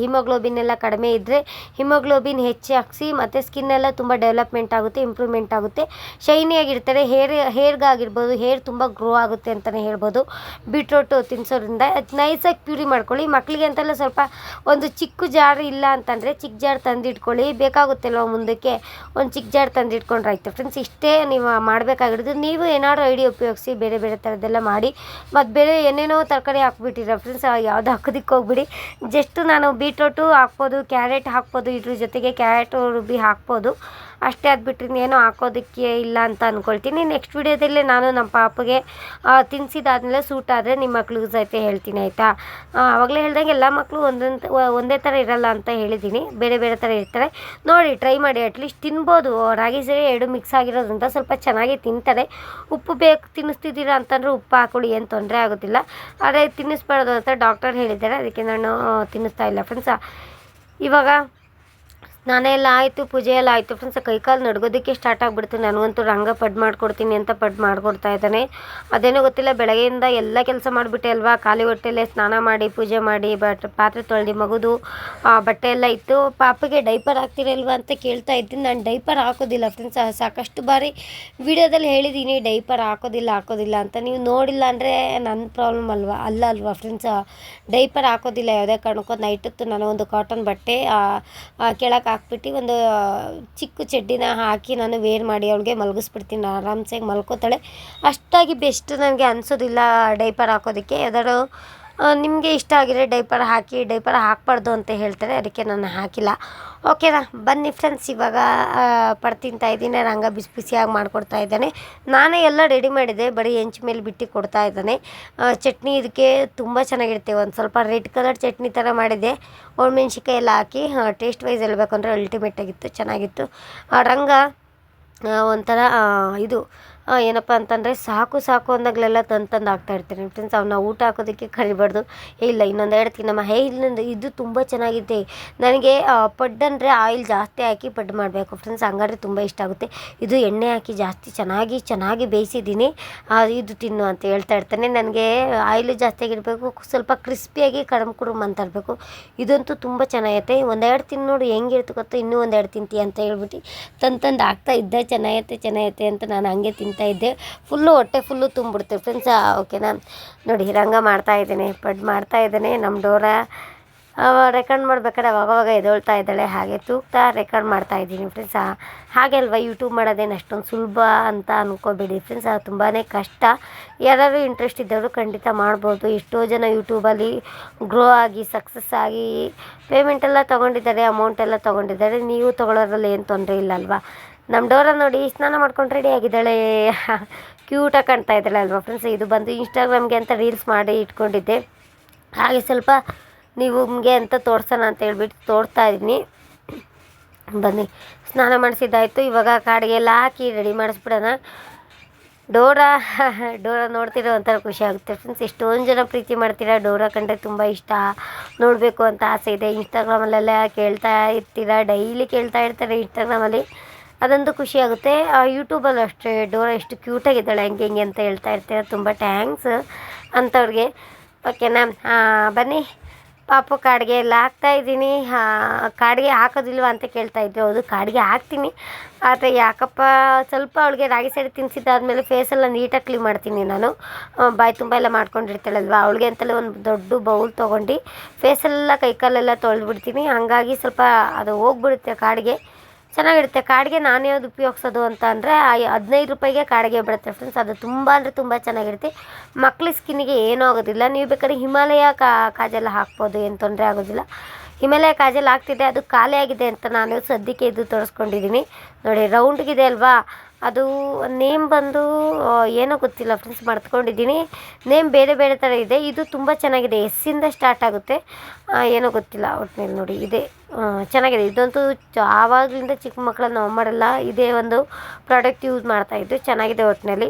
ಹಿಮೋಗ್ಲೋಬಿನ್ ಎಲ್ಲ ಕಡಿಮೆ ಇದ್ದರೆ ಹಿಮೋಗ್ಲೋಬಿನ್ ಹೆಚ್ಚಾಗಿಸಿ ಮತ್ತು ಸ್ಕಿನ್ ಎಲ್ಲ ತುಂಬ ಡೆವಲಪ್ಮೆಂಟ್ ಆಗುತ್ತೆ ಇಂಪ್ರೂವ್ಮೆಂಟ್ ಆಗುತ್ತೆ. ಶೈನಿಯಾಗಿರ್ತಾರೆ ಹೇರ್ ಹೇರ್ಗಾಗಿರ್ಬೋದು ಹೇರ್ ತುಂಬ ಗ್ರೋ ಆಗುತ್ತೆ ಅಂತಲೇ ಹೇಳ್ಬೋದು. ಬೀಟ್ರೂಟು ತಿನ್ನಿಸೋದ್ರಿಂದ ನೈಸಾಗಿ ಪ್ಯೂರಿ ಮಾಡ್ಕೊಳ್ಳಿ. ಮಕ್ಕಳಿಗೆ ಅಂತೆಲ್ಲ ಸ್ವಲ್ಪ ಒಂದು ಚಿಕ್ಕ ಜಾರ್ ಇಲ್ಲ ಅಂತಂದರೆ ಚಿಕ್ಕ ಜಾರ್ ತಂದಿಟ್ಕೊಳ್ಳಿ. ಬೇಕಾಗುತ್ತಲ್ವ ಮುಂದಕ್ಕೆ ಒಂದು ಚಿಕ್ಕ ಜಾರ್ ತಂದಿಟ್ಕೊಂಡ್ರೆ ಆಯಿತು. ಫ್ರೆಂಡ್ಸ್ ಇಷ್ಟೇ ನೀವು ಮಾಡಬೇಕಾಗಿರೋದು. ನೀವು ಏನಾದ್ರು ಐಡಿಯಾ ಉಪಯೋಗಿಸಿ ಬೇರೆ ಬೇರೆ ಥರದ್ದೆಲ್ಲ ಮಾಡಿ, ಮತ್ತು ಬೇರೆ ಏನೇನೋ ತರಕಾರಿ ಹಾಕ್ಬಿಟ್ಟಿರ ಫ್ರೆಂಡ್ಸ್ ಯಾವುದು ಹಾಕೋದಕ್ಕೆ ಹೋಗ್ಬಿಡಿ. ಜಸ್ಟ್ ನಾನು ಬೀಟ್ರೋಟು ಹಾಕ್ಬೋದು ಕ್ಯಾರೆಟ್ ಹಾಕ್ಬೋದು, ಇದ್ರ ಜೊತೆಗೆ ಕ್ಯಾರೆಟು ರುಬ್ಬಿ ಹಾಕ್ಬೋದು. ಅಷ್ಟೇ ಅದು ಬಿಟ್ಟರೆ ಇನ್ನೇನು ಹಾಕೋದಕ್ಕೆ ಇಲ್ಲ ಅಂತ ಅಂದ್ಕೊಳ್ತೀನಿ ನೆಕ್ಸ್ಟ್ ವಿಡಿಯೋದಲ್ಲಿ ನಾನು ನಮ್ಮ ಪಾಪಗೆ ತಿನ್ನಿಸಿದಾದ್ಮೇಲೆ ಸೂಟ್ ಆದರೆ ನಿಮ್ಮ ಮಕ್ಳಿಗೆ ಸಹಿತ ಹೇಳ್ತೀನಿ ಆಯಿತಾ? ಆವಾಗಲೇ ಹೇಳ್ದಂಗೆ ಎಲ್ಲ ಮಕ್ಕಳು ಒಂದೊಂದು ಒಂದೇ ಥರ ಇರಲ್ಲ ಅಂತ ಹೇಳಿದ್ದೀನಿ. ಬೇರೆ ಬೇರೆ ಥರ ಇರ್ತಾರೆ. ನೋಡಿ ಟ್ರೈ ಮಾಡಿ. ಅಟ್ಲೀಸ್ಟ್ ತಿನ್ಬೋದು. ರಾಗಿ ಸೇರಿ ಎರಡು ಮಿಕ್ಸ್ ಆಗಿರೋದ್ರಿಂದ ಸ್ವಲ್ಪ ಚೆನ್ನಾಗಿ ತಿಂತಾರೆ. ಉಪ್ಪು ಬೇಕು ತಿನ್ನಿಸ್ತಿದ್ದೀರಾ ಅಂತಂದ್ರೆ ಉಪ್ಪು ಹಾಕೊಳ್ಳಿ, ಏನು ತೊಂದರೆ ಆಗೋದಿಲ್ಲ. ಆದರೆ ತಿನ್ನಿಸ್ಬಾರ್ದು ಅಂತ ಡಾಕ್ಟರ್ ಹೇಳಿದ್ದಾರೆ. ಅದಕ್ಕೆ ನಾನು ತಿನ್ನಿಸ್ತಾ ಇಲ್ಲ ಫ್ರೆಂಡ್ಸ ಇವಾಗ ಸ್ನಾನ ಎಲ್ಲ ಆಯಿತು, ಪೂಜೆ ಎಲ್ಲ ಆಯಿತು. ಫ್ರೆಂಡ್ಸ್ ಕೈಕಾಲು ನಡ್ಗೋದಕ್ಕೆ ಸ್ಟಾರ್ಟ್ ಆಗಿಬಿಡ್ತು ನನಗಂತೂ ರಂಗ ಪಡ್ ಮಾಡ್ಕೊಡ್ತೀನಿ ಅಂತ ಪಡ್ ಮಾಡ್ಕೊಡ್ತಾ ಇದ್ದಾನೆ. ಅದೇನೋ ಗೊತ್ತಿಲ್ಲ, ಬೆಳಗ್ಗೆಯಿಂದ ಎಲ್ಲ ಕೆಲಸ ಮಾಡಿಬಿಟ್ಟೆ ಅಲ್ವಾ? ಖಾಲಿ ಹೊಟ್ಟೆಲ್ಲೇ ಸ್ನಾನ ಮಾಡಿ, ಪೂಜೆ ಮಾಡಿ, ಬಟ್ ಪಾತ್ರೆ ತೊಳೆದು ಮಗುದು ಬಟ್ಟೆ ಎಲ್ಲ ಇತ್ತು. ಪಾಪಿಗೆ ಡೈಪರ್ ಹಾಕ್ತಿರಲ್ವಾ ಅಂತ ಕೇಳ್ತಾ ಇದ್ದೀನಿ. ನಾನು ಡೈಪರ್ ಹಾಕೋದಿಲ್ಲ ಫ್ರೆಂಡ್ಸ್ ಸಾಕಷ್ಟು ಬಾರಿ ವಿಡಿಯೋದಲ್ಲಿ ಹೇಳಿದ್ದೀನಿ ಡೈಪರ್ ಹಾಕೋದಿಲ್ಲ ಹಾಕೋದಿಲ್ಲ ಅಂತ. ನೀವು ನೋಡಿಲ್ಲ ಅಂದರೆ ನನ್ನ ಪ್ರಾಬ್ಲಮ್ ಅಲ್ವಾ? ಅಲ್ಲ ಅಲ್ವಾ ಫ್ರೆಂಡ್ಸ್ ಡೈಪರ್ ಹಾಕೋದಿಲ್ಲ. ಯಾವುದೇ ಕಾರಣಕ್ಕೂ ನೈಟ್ ಹೊತ್ತು ನಾನು ಒಂದು ಕಾಟನ್ ಬಟ್ಟೆ ಕೆಳಗೆ ಹಾಕ್ಬಿಟ್ಟು ಒಂದು ಚಿಕ್ಕ ಚಡ್ಡಿನ ಹಾಕಿ ನಾನು ವೇರ್ ಮಾಡಿ ಅವಳಿಗೆ ಮಲಗಿಸ್ಬಿಡ್ತೀನಿ. ಆರಾಮ್ಸಾಗಿ ಮಲ್ಕೋತಾಳೆ. ಅಷ್ಟಾಗಿ ಬೆಸ್ಟ್ ನನಗೆ ಅನಿಸೋದಿಲ್ಲ ಡೈಪರ್ ಹಾಕೋದಕ್ಕೆ. ಯಾವ್ದಾದ್ರು ನಿಮಗೆ ಇಷ್ಟ ಆಗಿದ್ರೆ ಡೈಪರ್ ಹಾಕಿ ಡೈಪರ್ ಹಾಕ್ಬಾರ್ದು ಅಂತ ಹೇಳ್ತಾರೆ, ಅದಕ್ಕೆ ನಾನು ಹಾಕಿಲ್ಲ. ಓಕೆನಾ ಬನ್ನಿ ಫ್ರೆಂಡ್ಸ್ ಇವಾಗ ಪಡ ತಿಂತಾ ಇದ್ದೀನಿ ರಂಗ ಬಿಸಿ ಬಿಸಿಯಾಗಿ ಮಾಡಿಕೊಡ್ತಾ ಇದ್ದಾನೆ. ನಾನೇ ಎಲ್ಲ ರೆಡಿ ಮಾಡಿದೆ, ಬರೀ ಹೆಂಚು ಮೇಲೆ ಬಿಟ್ಟು ಕೊಡ್ತಾ ಇದ್ದಾನೆ. ಚಟ್ನಿ ಇದಕ್ಕೆ ತುಂಬ ಚೆನ್ನಾಗಿರುತ್ತೆ, ಒಂದು ಸ್ವಲ್ಪ ರೆಡ್ ಕಲರ್ ಚಟ್ನಿ ಥರ ಮಾಡಿದೆ. ಒಣಮೆಣ್ಸಿಕಾಯಿ ಎಲ್ಲ ಹಾಕಿ ಟೇಸ್ಟ್ ವೈಸ್ ಹೇಳ್ಬೇಕಂದ್ರೆ ಅಂದರೆ ಅಲ್ಟಿಮೇಟ್ ಆಗಿತ್ತು, ಚೆನ್ನಾಗಿತ್ತು. ರಂಗ ಒಂಥರ ಇದು ಏನಪ್ಪ ಅಂತಂದರೆ ಸಾಕು ಸಾಕು ಅಂದಾಗಲೆಲ್ಲ ತಂದು ತಂದು ಹಾಕ್ತಾ ಇರ್ತೀನಿ ಫ್ರೆಂಡ್ಸ್ ಅವನ್ನ ಊಟ ಹಾಕೋದಕ್ಕೆ ಕರಿಬಾರ್ದು. ಇಲ್ಲ, ಇನ್ನೊಂದು ಎರಡು ತಿನ್ನಮ್ಮ ಹೇ, ಇಲ್ಲೊಂದು ಇದು ತುಂಬ ಚೆನ್ನಾಗಿದೆ. ನನಗೆ ಪಡ್ ಅಂದರೆ ಆಯಿಲ್ ಜಾಸ್ತಿ ಹಾಕಿ ಪಡ್ಡು ಮಾಡಬೇಕು. ಫ್ರೆಂಡ್ಸ್ ಹಂಗಾದ್ರೆ ತುಂಬ ಇಷ್ಟ ಆಗುತ್ತೆ. ಇದು ಎಣ್ಣೆ ಹಾಕಿ ಜಾಸ್ತಿ ಚೆನ್ನಾಗಿ ಚೆನ್ನಾಗಿ ಬೇಯಿಸಿದ್ದೀನಿ. ಇದು ತಿನ್ನು ಅಂತ ಹೇಳ್ತಾ ಇರ್ತಾನೆ. ನನಗೆ ಆಯಿಲು ಜಾಸ್ತಿ ಆಗಿರಬೇಕು. ಸ್ವಲ್ಪ ಕ್ರಿಸ್ಪಿಯಾಗಿ ಕಡಮ್ ಕುಡುಮ್ ಅಂತ ಇರಬೇಕು. ಇದಂತೂ ತುಂಬ ಚೆನ್ನಾಗೈತೆ. ಒಂದೆರಡು ತಿನ್ನು ನೋಡು ಹೆಂಗಿರ್ತಕ್ಕೋ ಇನ್ನೂ ಒಂದೆರಡು ತಿಂತೀಯ ಅಂತ ಹೇಳ್ಬಿಟ್ಟು ತಂದು ತಂದು ಹಾಕ್ತಾ ಇದ್ದೆ ಚೆನ್ನಾಗೈತೆ ಚೆನ್ನಾಗೈತೆ ಅಂತ ನಾನು ಹಂಗೆ ಇದ್ದೆ. ಫುಲ್ಲು ಹೊಟ್ಟೆ ಫುಲ್ಲು ತುಂಬಿಡ್ತೀವಿ ಫ್ರೆಂಡ್ಸ್ ಓಕೆನಾ ನೋಡಿ ರಂಗ ಮಾಡ್ತಾ ಇದ್ದೇನೆ. ಪಡ್ ಮಾಡ್ತಾ ಇದ್ದೀನಿ. ನಮ್ಮ ಡೋರ ರೆಕಾರ್ಡ್ ಮಾಡ್ಬೇಕಾದ್ರೆ ಅವಾಗವಾಗ ಎದೊಳ್ತಾ ಇದ್ದಾಳೆ. ಹಾಗೆ ತೂಗ್ತಾ ರೆಕಾರ್ಡ್ ಮಾಡ್ತಾ ಇದ್ದೀನಿ. ಫ್ರೆಂಡ್ಸ್ ಹಾಗೆ ಅಲ್ವಾ ಯೂಟ್ಯೂಬ್ ಮಾಡೋದೇನು ಅಷ್ಟೊಂದು ಸುಲಭ ಅಂತ ಅಂದ್ಕೋಬೇಡಿ ಫ್ರೆಂಡ್ಸ್ ತುಂಬಾ ಕಷ್ಟ. ಯಾರಾದರೂ ಇಂಟ್ರೆಸ್ಟ್ ಇದ್ದವರು ಖಂಡಿತ ಮಾಡ್ಬೋದು. ಎಷ್ಟೋ ಜನ ಯೂಟ್ಯೂಬಲ್ಲಿ ಗ್ರೋ ಆಗಿ ಸಕ್ಸಸ್ ಆಗಿ ಪೇಮೆಂಟ್ ಎಲ್ಲ ತೊಗೊಂಡಿದ್ದಾರೆ ಅಮೌಂಟ್ ಎಲ್ಲ ತೊಗೊಂಡಿದ್ದಾರೆ. ನೀವು ತೊಗೊಳೋದ್ರಲ್ಲಿ ಏನು ತೊಂದರೆ ಇಲ್ಲ ಅಲ್ವಾ? ನಮ್ಮ ಡೋರ ನೋಡಿ ಸ್ನಾನ ಮಾಡ್ಕೊಂಡು ರೆಡಿ ಆಗಿದ್ದಾಳೆ. ಕ್ಯೂಟಾಗಿ ಕಾಣ್ತಾ ಇದ್ದಾಳೆ ಅಲ್ವಾ ಫ್ರೆಂಡ್ಸ್ ಇದು ಬಂದು ಇನ್ಸ್ಟಾಗ್ರಾಮ್ಗೆ ಅಂತ ರೀಲ್ಸ್ ಮಾಡಿ ಇಟ್ಕೊಂಡಿದ್ದೆ. ಹಾಗೆ ಸ್ವಲ್ಪ ನೀವು ನಿಮಗೆ ಅಂತ ತೋರ್ಸೋಣ ಅಂತ ಹೇಳ್ಬಿಟ್ಟು ತೋರಿಸ್ತಾ ಇದ್ದೀನಿ. ಬನ್ನಿ, ಸ್ನಾನ ಮಾಡಿಸಿದ್ದಾಯಿತು. ಇವಾಗ ಕಾಡಿಗೆಲ್ಲ ಹಾಕಿ ರೆಡಿ ಮಾಡಿಸ್ಬಿಡೋಣ. ಡೋರಾ ಡೋರಾ ನೋಡ್ತಿರೋ ಒಂಥರ ಖುಷಿ ಆಗುತ್ತೆ ಫ್ರೆಂಡ್ಸ್ ಎಷ್ಟೊಂದು ಜನ ಪ್ರೀತಿ ಮಾಡ್ತೀರಾ? ಡೋರಾ ಕಂಡ್ರೆ ತುಂಬ ಇಷ್ಟ. ನೋಡಬೇಕು ಅಂತ ಆಸೆ ಇದೆ. ಇನ್ಸ್ಟಾಗ್ರಾಮಲ್ಲೆಲ್ಲ ಕೇಳ್ತಾ ಇರ್ತೀರಾ? ಡೈಲಿ ಕೇಳ್ತಾ ಇರ್ತಾರೆ ಇನ್ಸ್ಟಾಗ್ರಾಮಲ್ಲಿ ಅದೊಂದು ಖುಷಿ ಆಗುತ್ತೆ. ಯೂಟ್ಯೂಬಲ್ಲಿ ಅಷ್ಟೇ ಡೋರ ಎಷ್ಟು ಕ್ಯೂಟಾಗಿದ್ದಾಳೆ ಹಂಗೆ ಹಿಂಗೆ ಅಂತ ಹೇಳ್ತಾ ಇರ್ತೀರ ತುಂಬ ಟ್ಯಾಂಕ್ಸ್ ಅಂಥವ್ರಿಗೆ ಓಕೆನಾ ಬನ್ನಿ. ಪಾಪು ಕಾಡಿಗೆ ಎಲ್ಲ ಹಾಕ್ತಾ ಇದ್ದೀನಿ. ಕಾಡಿಗೆ ಹಾಕೋದಿಲ್ವಾ ಅಂತ ಕೇಳ್ತಾ ಇದ್ದೆ ಹೌದು ಕಾಡಿಗೆ ಹಾಕ್ತೀನಿ. ಆದರೆ ಯಾಕಪ್ಪ ಸ್ವಲ್ಪ ಅವಳಿಗೆ ರಾಗಿ ಸೈಡ್ ತಿನ್ನಿಸಿದ್ದಾದ್ಮೇಲೆ ಫೇಸೆಲ್ಲ ನೀಟಾಗಿ ಕ್ಲೀನ್ ಮಾಡ್ತೀನಿ ನಾನು. ಆ, ಬಾಯಿ ತುಂಬ ಎಲ್ಲ ಮಾಡ್ಕೊಂಡಿರ್ತಾಳಲ್ವ? ಅವಳಿಗೆ ಅಂತಲೇ ಒಂದು ದೊಡ್ಡ ಬೌಲ್ ತೊಗೊಂಡು ಫೇಸೆಲ್ಲ ಕೈಕಾಲೆಲ್ಲ ತೊಳೆದ್ಬಿಡ್ತೀನಿ. ಹಂಗಾಗಿ ಸ್ವಲ್ಪ ಅದು ಹೋಗ್ಬಿಡುತ್ತೆ ಕಾಡಿಗೆ. ಚೆನ್ನಾಗಿರುತ್ತೆ. ಕಾಡಿಗೆ ನಾನು ಯಾವ್ದು ಉಪಯೋಗಿಸೋದು ಅಂತ ಅಂದರೆ ಹದಿನೈದು ರೂಪಾಯಿಗೆ ಕಾಡಿಗೆ ಬರುತ್ತೆ ಫ್ರೆಂಡ್ಸ್ ಅದು ತುಂಬ ಅಂದರೆ ತುಂಬ ಚೆನ್ನಾಗಿರುತ್ತೆ. ಮಕ್ಳ ಸ್ಕಿನ್ನಿಗೆ ಏನೂ ಆಗೋದಿಲ್ಲ. ನೀವು ಬೇಕಾದ್ರೆ ಹಿಮಾಲಯ ಕಾಜೆಲ್ಲ ಹಾಕ್ಬೋದು, ಏನು ತೊಂದರೆ ಆಗೋದಿಲ್ಲ. ಹಿಮಾಲಯ ಕಾಜಲ್ ಹಾಕ್ತಿದ್ದೆ, ಅದು ಖಾಲಿ ಆಗಿದೆ ಅಂತ ನಾನು ಸದ್ಯಕ್ಕೆ ಇದು ತೋರಿಸ್ಕೊಂಡಿದ್ದೀನಿ. ನೋಡಿ ರೌಂಡ್ಗಿದೆ ಅಲ್ವಾ? ಅದು ನೇಮ್ ಬಂದು ಏನೋ ಗೊತ್ತಿಲ್ಲ ಫ್ರೆಂಡ್ಸ್ ಮರ್ತ್ಕೊಂಡಿದ್ದೀನಿ. ನೇಮ್ ಬೇರೆ ಬೇರೆ ಥರ ಇದೆ. ಇದು ತುಂಬ ಚೆನ್ನಾಗಿದೆ. ಎಸ್ಸಿಂದ ಸ್ಟಾರ್ಟ್ ಆಗುತ್ತೆ. ಏನೋ ಗೊತ್ತಿಲ್ಲ. ಒಟ್ಟಿನಲ್ಲಿ ನೋಡಿ, ಇದೆ. ಚೆನ್ನಾಗಿದೆ. ಇದಂತೂ ಆವಾಗಲಿಂದ ಚಿಕ್ಕ ಮಕ್ಕಳನ್ನ ಮಾಡಲ್ಲ. ಇದೇ ಒಂದು ಪ್ರಾಡಕ್ಟ್ ಯೂಸ್ ಮಾಡ್ತಾಯಿದ್ದು ಚೆನ್ನಾಗಿದೆ ಒಟ್ಟಿನಲ್ಲಿ